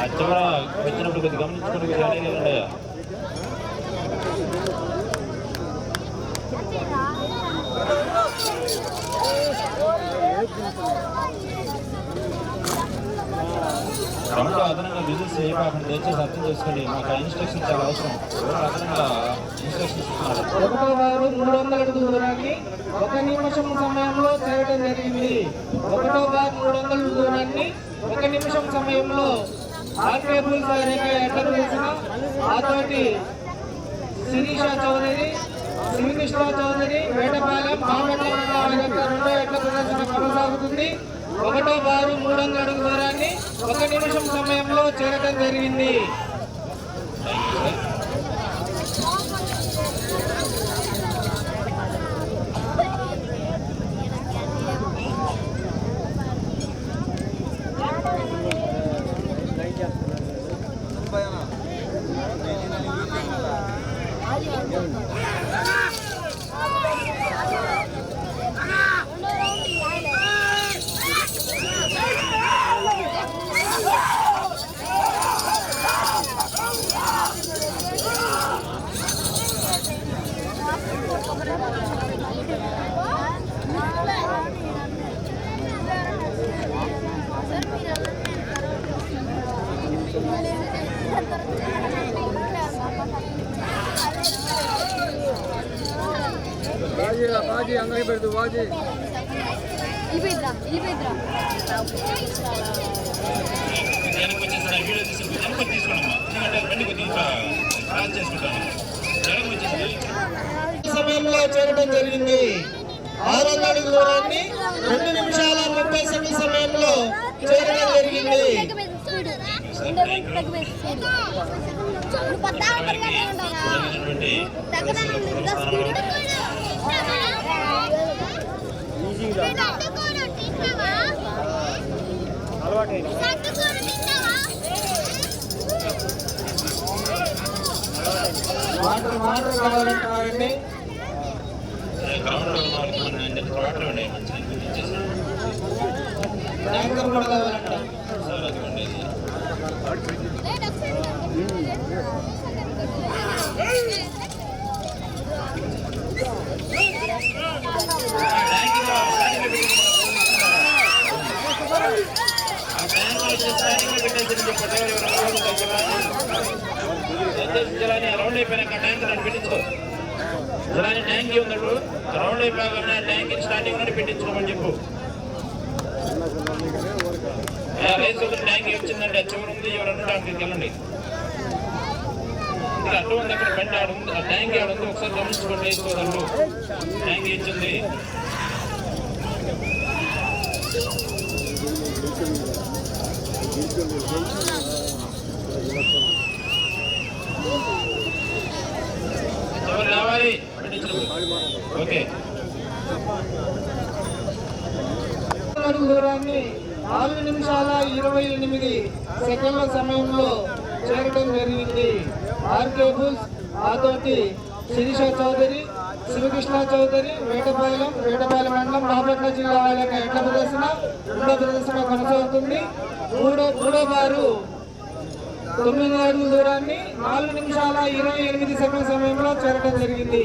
అచ్చ వచ్చినప్పుడు కొద్దిగా గమనించుకుని కొద్దిగా అనేది ఉన్నాయా క్రమంలో అదనంగా విజిల్స్ చేయకుండా దయచేసి అర్థం చేసుకోండి మాకు ఇన్స్ట్రక్షన్ చాలా అవసరం. అదనంగా ఇన్స్ట్రక్షన్ ఇస్తున్నారు. ఒకటో వారు మూడు వందల అడుగు దూరాన్ని ఒక నిమిషం సమయంలో చేయడం జరిగింది. ఒకటో వారు మూడు వందల దూరాన్ని ఒక నిమిషం సమయంలో ఆర్కేబుల్ రేఖ ఎట్లా చేసిన ఆతోటి శిరీష చౌదరి శ్రీకృష్ణ చౌదరి వేటపాలెం మామట్ల మండలం యొక్క రెండో ఎట్ల ప్రదర్శన కొనసాగుతుంది. ఒకటో వారు మూడు వందల అడుగు దూరాన్ని ఒక నిమిషం సమయంలో చేరడం జరిగింది. వెనక్కి వచ్చేసి వీడియో తీసుకుని వెనక్కి తీసుకోండి ఎందుకంటే బండి కొద్దిగా క్రాస్ చేసుకుంటాను వెనక్కి వచ్చేసి సమయంలో చేరడం జరిగింది. ఆరు వందల దూరాన్ని రెండు నిమిషాల ముప్పై సెకండ్ సమయంలో చేరడం జరిగింది. వాటర్ వాటర్ కావాలంటారండి గ్రౌండ్లో ఉన్న వాళ్ళకి మన నెట్ వాటర్ ఉండే మంచిగా చివరి ఉంది వెళ్ళండి. ఇక్కడ అటువంటి అక్కడ బండి ఆడు ఉంది. ఆ ట్యాంక్ ఆడు ఉంది. ఒకసారి గమనించుకోండి రైస్ ట్యాంక్ ఇచ్చింది. ఎవరు రావాలి? ఓకే. దూరాన్ని నాలుగు నిమిషాల ఇరవై ఎనిమిది సెకండ్ల సమయంలో చేరడం జరిగింది. ఆర్కే బుల్స్ ఆతోటి శిరీష చౌదరి శివకృష్ణ చౌదరి వేటపాలెం వేటపాలెం మండలం బాపట్ల జిల్లా వాళ్ళ యొక్క ఎట్ల ప్రదర్శన రెండో ప్రదర్శన కొనసాగుతుంది. మూడో మూడో వారు తొమ్మిది అడుగుల దూరాన్ని నాలుగు నిమిషాల ఇరవై ఎనిమిది సెకండ్ల సమయంలో చేరడం జరిగింది.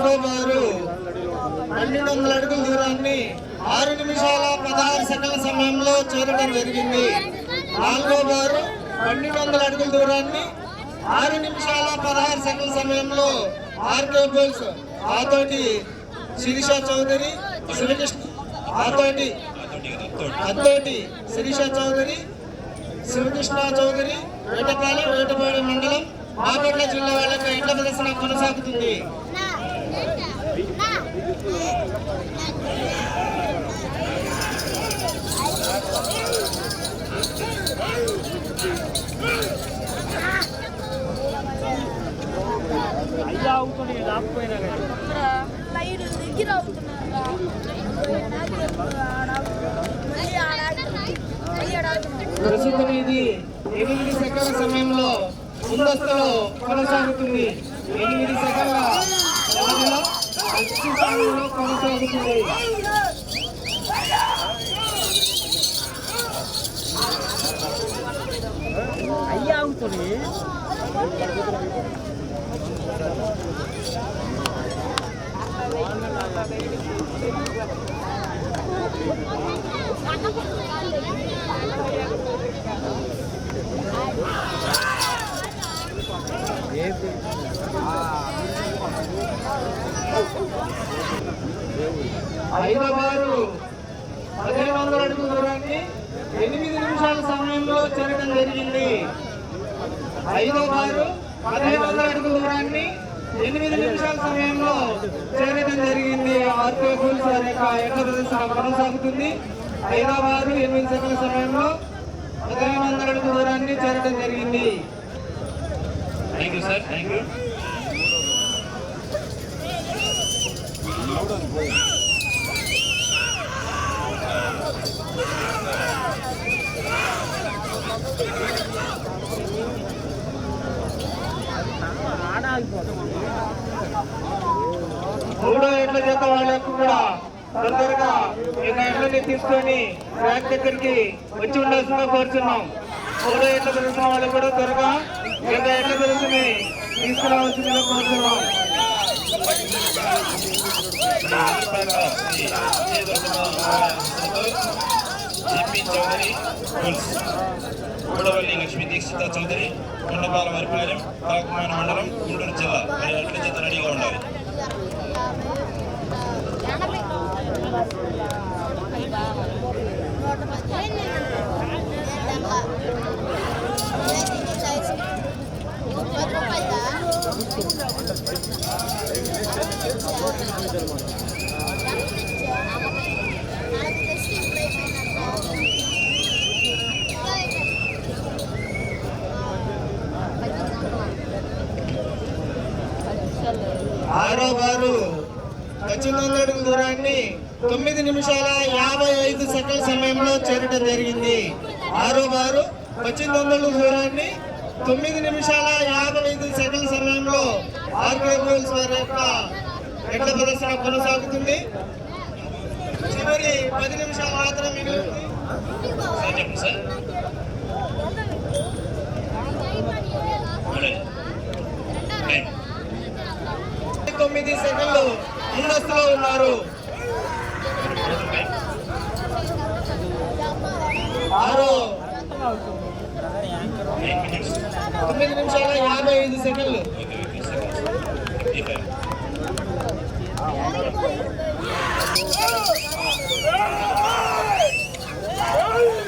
నాలుగో వారు పన్నెండు వందల అడుగుల దూరాన్ని ఆరు నిమిషాల పదహారు సెకండ్ల సమయంలో చేరడం జరిగింది. నాలుగో వారు పన్నెండు వందల అడుగుల దూరాన్ని ఆరు నిమిషాల పదహారు సెకండ్ల సమయంలో ఆర్కే బోల్స్ ఆతోటి శిరీష చౌదరి శివకృష్ణ ఆతోటి అత్తోటి శిరీష చౌదరి శివకృష్ణ చౌదరి వేటపాలెం వేటపాలెం మండలం బాపట్ల జిల్లా వాళ్ళకి ఇళ్ళ ప్రదర్శన కొనసాగుతుంది. లైట్ ప్రస్తుతం ఇది ఎనిమిది సెకండ్ల సమయంలో ముందస్తులో కొనసాగుతుంది. ఎనిమిది సెకండ్ల వ్యవధిలో అతి సమయంలో కొనసాగుతుంది ఐదో వారు పదిహేను వందల అడుగు దూరాన్ని ఎనిమిది నిమిషాల సమయంలో చేరడం జరిగింది. ఐదో పదిహేను వందల అడుగు దూరాన్ని ఎనిమిది నిమిషాల సమయంలో చేరడం జరిగింది. ఆర్కే ఫుల్స్ వారి యొక్క ప్రదర్శన కొనసాగుతుంది. ఐదో వారు ఎనిమిది సెకండ్ల సమయంలో పదిహేను వందల అడుగు దూరాన్ని చేరడం జరిగింది. Thank you sir thank you మూడో ఎట్ల చేత వాళ్ళకు కూడా తొందరగా ఈ ఎడ్లని తీసుకొని ట్రాక్ దగ్గరికి వచ్చి ఉండాల్సిందిగా కోరుతున్నాం మూడో ఎట్ల ప్రదర్శన వాళ్ళకు కూడా త్వరగా ఈ యొక్క ఎడ్ల ప్రదర్శనని తీసుకురావాల్సిందిగా కోరుతున్నాం జిపి చౌదరి పుల్స్ గూడవల్లి లక్ష్మీ దీక్షిత చౌదరి కొండపాల వరిపాలెం కాకుమాన మండలం గుంటూరు జిల్లా మరి అట్ల చేత రెడీగా ఉండాలి ఆరో పద్దెనిమిది వందల అడుగుల దూరాన్ని తొమ్మిది నిమిషాల యాభై ఐదు సెకండ్ల సమయంలో చేరడం జరిగింది. ఆరో వారు పద్దెనిమిది వందల దూరాన్ని తొమ్మిది నిమిషాల యాభై ఐదు సెకండ్ల సమయంలో ఆర్కే బోల్స్ వారి యొక్క ఎడ్ల ప్రదర్శన కొనసాగుతుంది. చివరి పది నిమిషాలు మాత్రం మిగిలింది. సార్ తొమ్మిది సెకండ్లు ముందస్తులో ఉన్నారు. తొమ్మిది నిమిషాల యాభై ఐదు సెకండ్లు. Oh!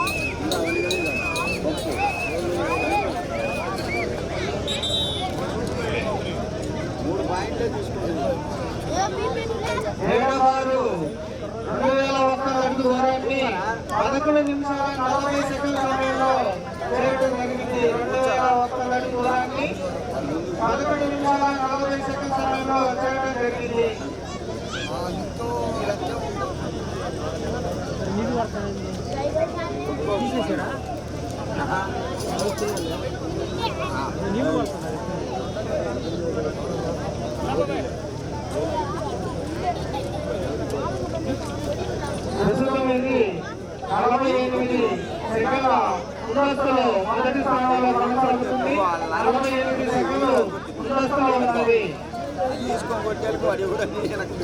పదకొండు నిమిషాల నలభై సెకండ్ సమయంలో చేయడం జరిగింది. రెండు వేల ఒక్క అడుగు దూరాన్ని పదకొండు నిమిషాల నలభై సెకండ్ సమయంలో చేయడం జరిగింది. ప్రస్తుతం తీసుకోగొట్టేలకు అది కూడా నాకు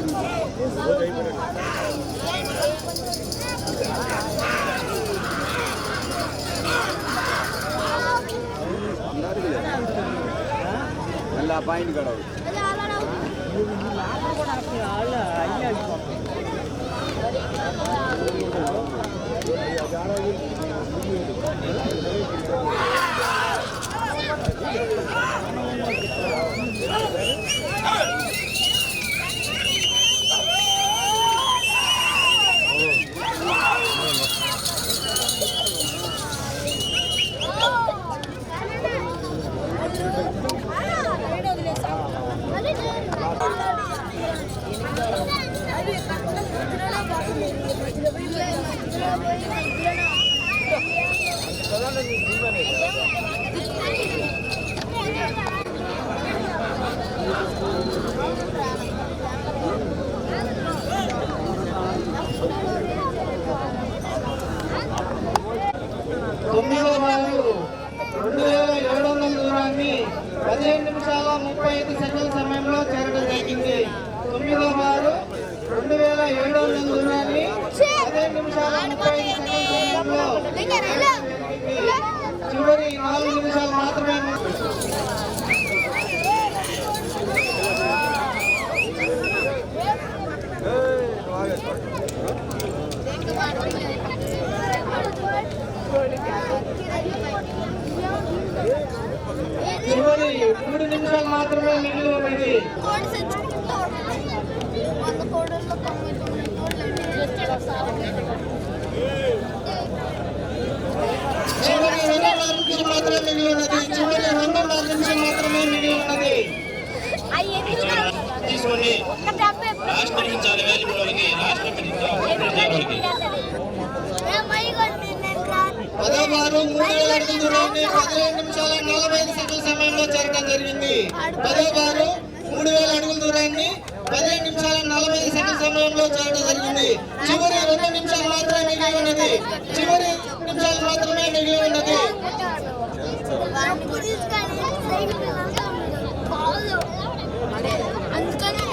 நல்லா பாயிண்ட் கடவுள் ஆள் తొమ్మిదో రెండు వేల ఏడు వందల దూరాన్ని పదిహేను నిమిషాల ముప్పై ఐదు సెకండ్ల సమయంలో చేరడం జరిగింది. తొమ్మిదో వారు రెండు వేల ఏడు వందల దూరాన్ని పదిహేను నిమిషాల ముప్పై ఐదు సెకండ్ల సమయంలో చేరడం జరిగింది. చివరి నాలుగు నిమిషాలు నలభై ఐదు సమయంలో చేరడం జరిగింది పదో మూడు వేల అడుగుల దూరాన్ని పదిహేను నలభై ఐదు సమయంలో చేరడం జరిగింది రెండు నిమిషాలు మాత్రమే ఉన్నది నిమిషాలు మాత్రమే మిగిలి ఉన్నది అందుకనే